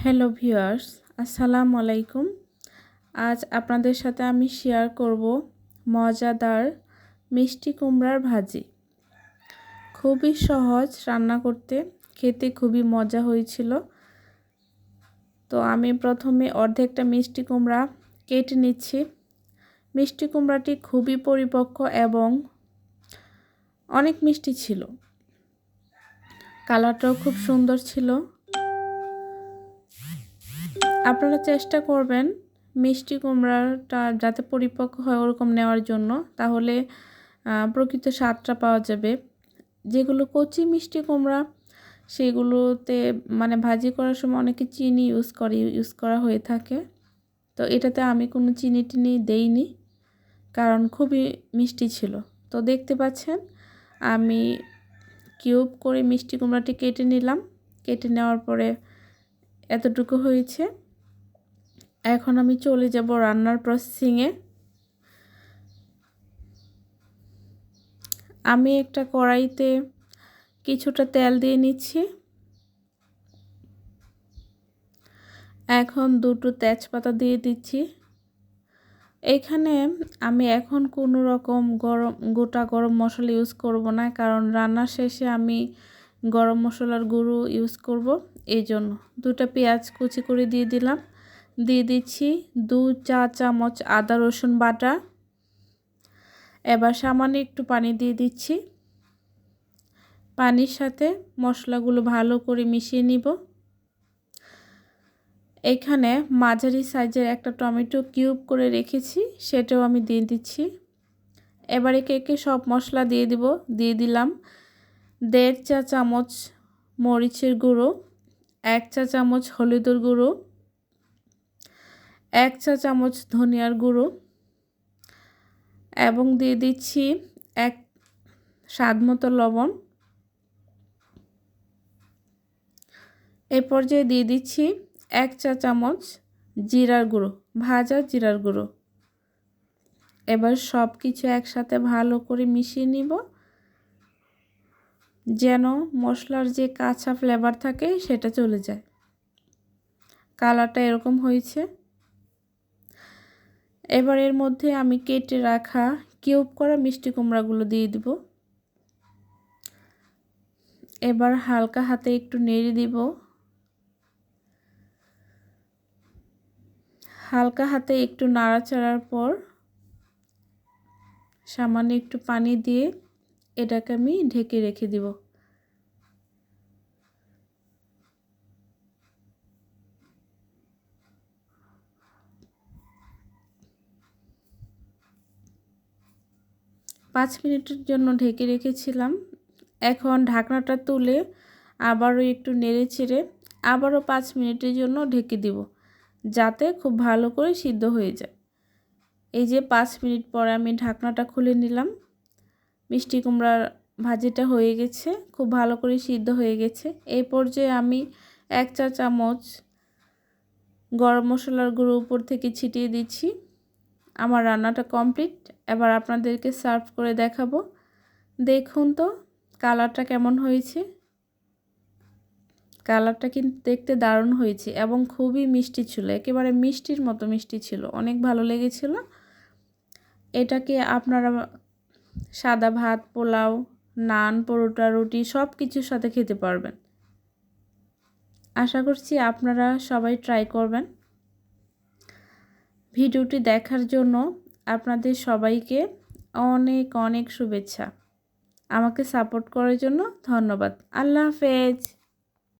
Hello viewers, আসসালামু আলাইকুম। আজ আপনাদের সাথে আমি শেয়ার করব মজাদার মিষ্টি কুমড়ার ভাজি। খুবই সহজ রান্না করতে, খেতে খুবই মজা হয়েছিল। তো আমি প্রথমে অর্ধেকটা মিষ্টি কুমড়া কেটে নিচ্ছি। মিষ্টি কুমড়াটি খুবই পরিপক্ক এবং অনেক মিষ্টি ছিল। কালারটাও খুব সুন্দর ছিল। আপনারা চেষ্টা করবেন মিষ্টি কুমড়াটা যাতে পরিপক্ক হয় ওরকম নেওয়ার জন্য। তাহলে প্রকৃত স্বাদটা পাওয়া যাবে। যেগুলো কচি মিষ্টি কুমড়া, সেগুলোতে মানে ভাজি করার সময় অনেকে চিনি ইউজ করে ইউজ করা হয়ে থাকে। তো এটাতে আমি কোনো চিনি টিনি দেইনি, কারণ খুবই মিষ্টি ছিল। তো দেখতে পাচ্ছেন, আমি কিউব করে মিষ্টি কুমড়াটি কেটে নিলাম। কেটে নেওয়ার পরে এতটুকু হয়েছে। এখন আমি চলে যাব রান্নার প্রসেসিংয়ে আমি একটা কড়াইতে কিছুটা তেল দিয়ে নিচ্ছি। এখন দুটো তেজপাতা দিয়ে দিচ্ছি। এখানে আমি এখন কোনো রকম গরম, গোটা গরম মশলা ইউজ করব না, কারণ রান্নার শেষে আমি গরম মশলার গুঁড়ো ইউজ করব। এই জন্য দুটা পেঁয়াজ কুচি করে দিয়ে দিলাম। দিয়ে দিচ্ছি দু চা চামচ আদা, রসুন বাটা। এবার সামান্য একটু পানি দিয়ে দিচ্ছি। পানির সাথে মশলাগুলো ভালো করে মিশিয়ে নিব। এখানে মাঝারি সাইজের একটা টমেটো কিউব করে রেখেছি, সেটাও আমি দিয়ে দিচ্ছি। এবার একে একে সব মশলা দিয়ে দিব, দিয়ে দিলাম দেড় চা চামচ মরিচের গুঁড়ো, এক চা চামচ হলুদের গুঁড়ো এক চা চামচ ধনিয়ার গুঁড়ো এবং দিয়ে দিচ্ছি এক স্বাদ মতো লবণ। এ পর্যায়ে দিয়ে দিচ্ছি এক চা চামচ জিরার গুঁড়ো, ভাজা জিরার গুঁড়ো। এবার সব কিছু একসাথে ভালো করে মিশিয়ে নিব, যেন মশলার যে কাঁচা ফ্লেভার থাকে সেটা চলে যায়। কালারটা এরকম হয়েছে। এবার এর মধ্যে আমি কেটে রাখা কিউব করা মিষ্টি কুমড়াগুলো দিয়ে দিব। এবার হালকা হাতে একটু নেড়ে দিব। হালকা হাতে একটু নাড়াচাড়ার পর সামান্য একটু পানি দিয়ে এটাকে আমি ঢেকে রেখে দিব। পাঁচ মিনিটের জন্য ঢেকে রেখেছিলাম। এখন ঢাকনাটা তুলে আবারও একটু নেড়ে ছেড়ে আবারও পাঁচ মিনিটের জন্য ঢেকে দিব, যাতে খুব ভালো করে সিদ্ধ হয়ে যায়। এই যে পাঁচ মিনিট পরে আমি ঢাকনাটা খুলে নিলাম। মিষ্টি কুমড়ার ভাজিটা হয়ে গেছে, খুব ভালো করে সিদ্ধ হয়ে গেছে। এই পর্যায়ে আমি এক চা চামচ গরম মশলার গুঁড়ো উপর থেকে ছিটিয়ে দিচ্ছি। আমার রান্নাটা কমপ্লিট। এবার আপনাদেরকে সার্ভ করে দেখাবো। দেখুন তো, কালারটা কেমন হয়েছে। কালারটা কিন্তু দেখতে দারুণ হয়েছে এবং খুবই মিষ্টি ছিল। একেবারে মিষ্টির মতো মিষ্টি ছিল। অনেক ভালো লেগেছিল। এটাকে আপনারা সাদা ভাত, পোলাও, নান, পরোটা, রুটি সব কিছুর সাথে খেতে পারবেন। আশা করছি আপনারা সবাই ট্রাই করবেন। ভিডিওটি দেখার জন্য আপনাদের সবাইকে অনেক অনেক শুভেচ্ছা। আমাকে সাপোর্ট করার জন্য ধন্যবাদ। আল্লাহ হাফেজ।